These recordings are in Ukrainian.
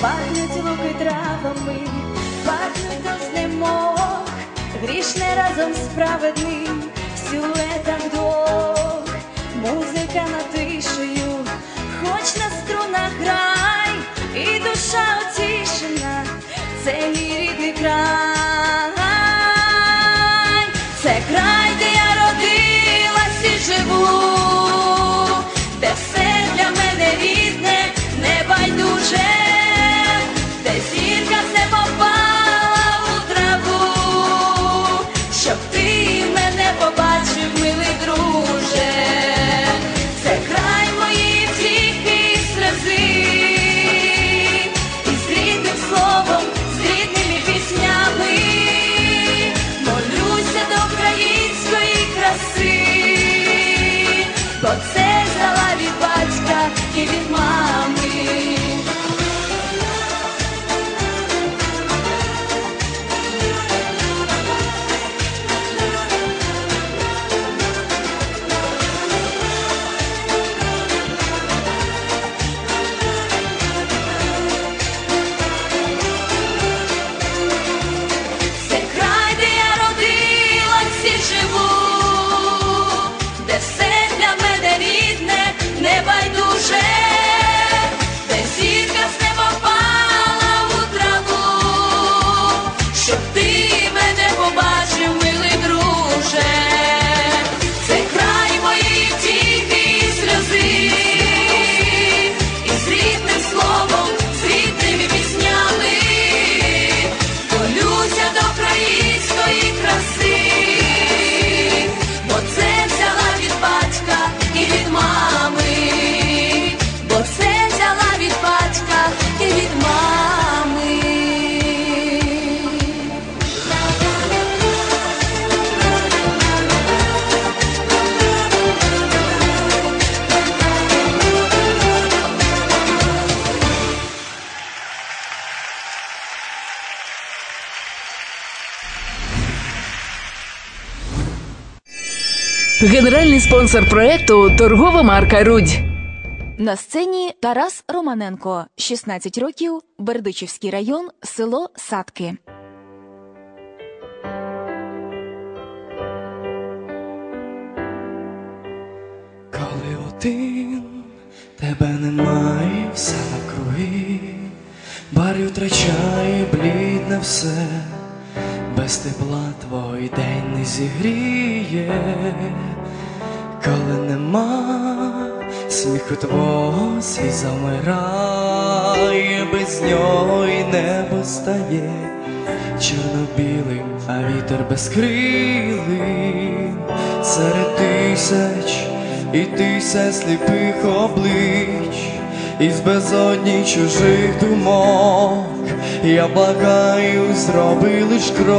пахнуть луки травами, пахнуть до грішне разом справедливим сюлетам двох, музика над тишею, хоч на струнах грай, і душа утішена, це мій рідний край, це край, де я родилась і живу, де все для мене рідне, не байдуже. Побачив, милий друже, це край втіхи і сльози, і з рідним словом, з рідними піснями, молюся до української краси, бо це взяла від батька і від мами. should be Генеральний спонсор проекту торгова марка Рудь. На сцені Тарас Романенко, 16 років, Бердичівський район, село Садки. Коли один тебе немає, все навкруги, барі втрачає блідне все, без тепла твой день не зігріє, коли нема сміху твого світ замирає, без нього і небо стає чорно-білим, а вітер безкрилий серед тисяч і тисяч сліпих облич, із безодні чужих думок, я благаю, зроби лиш крок,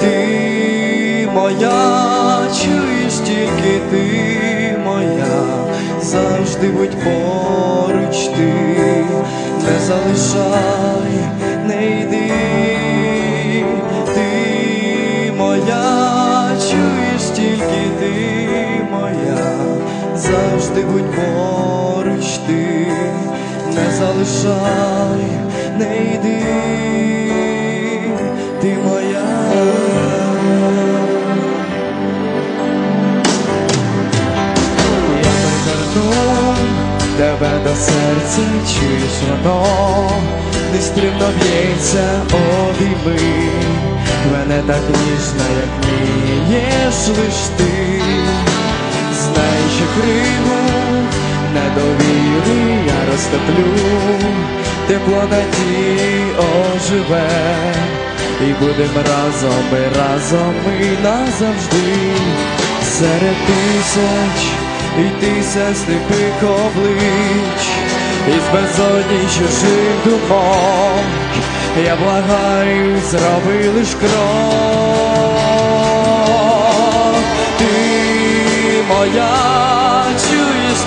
ти моя, чуєш тільки ти моя, завжди будь поруч ти, не залишай, будь поруч ти, не залишай, не йди, ти моя. Я пригорну тебе до серця, чуєш воно, нестримно б'ється, обійми. Мене так ніжно, як вмієш лиш ти, знай, що криву недовіри я розтоплю, тепло надії оживе, і будем разом, і разом і назавжди. Серед тисяч і тисяч сліпих облич, із безодні чужих думок, я благаю, зроби лиш крок. Ти моя,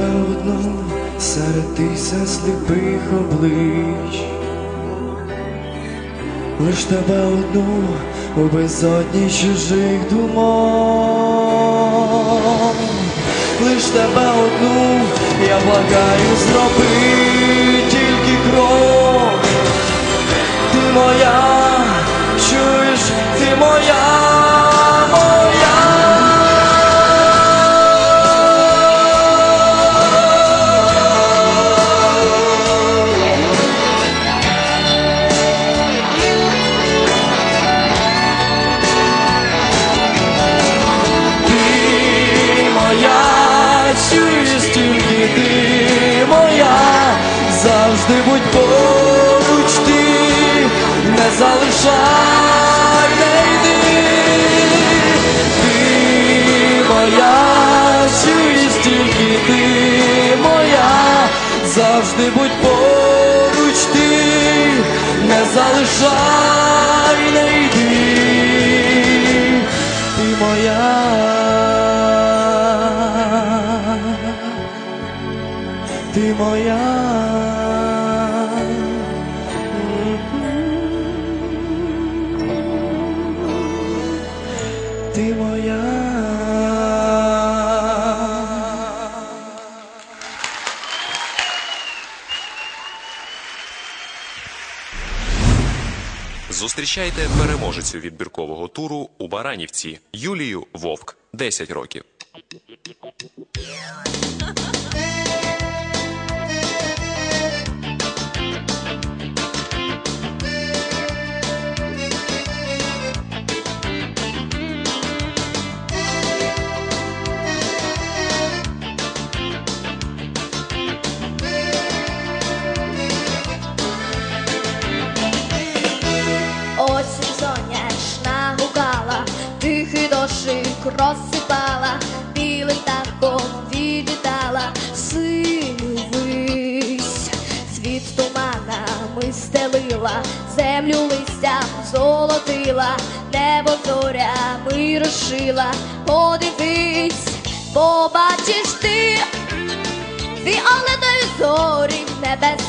торкнуться сліпих облич. Лиш тебе одну у безодні чужих думок. Лиш тебе одну, я благаю, зроби тільки крок. Ти моя, завжди будь поруч ти, не залишай, не йди. Ти моя. Ти моя. Зустрічайте переможецю відбіркового туру у Баранівці Юлію Вовк, 10 років. Розсипала, білим птахом відлітала, синю вись, світ туманами стелила, землю листям золотила, небо зорями розшила, подивись, побачиш ти, фіолетові зорі в небесах.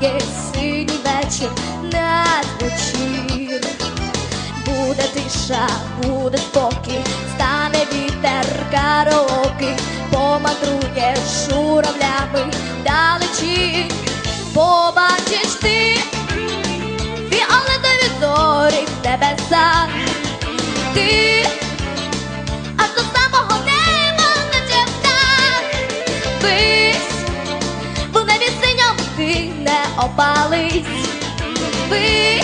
Засинає синій вечір над вечір. Буде тиша, буде спокій, стане вітер караоке, помандрує журавлями далечінь, побачиш ти фіолетові зорі в небесах. Ти опались. Ви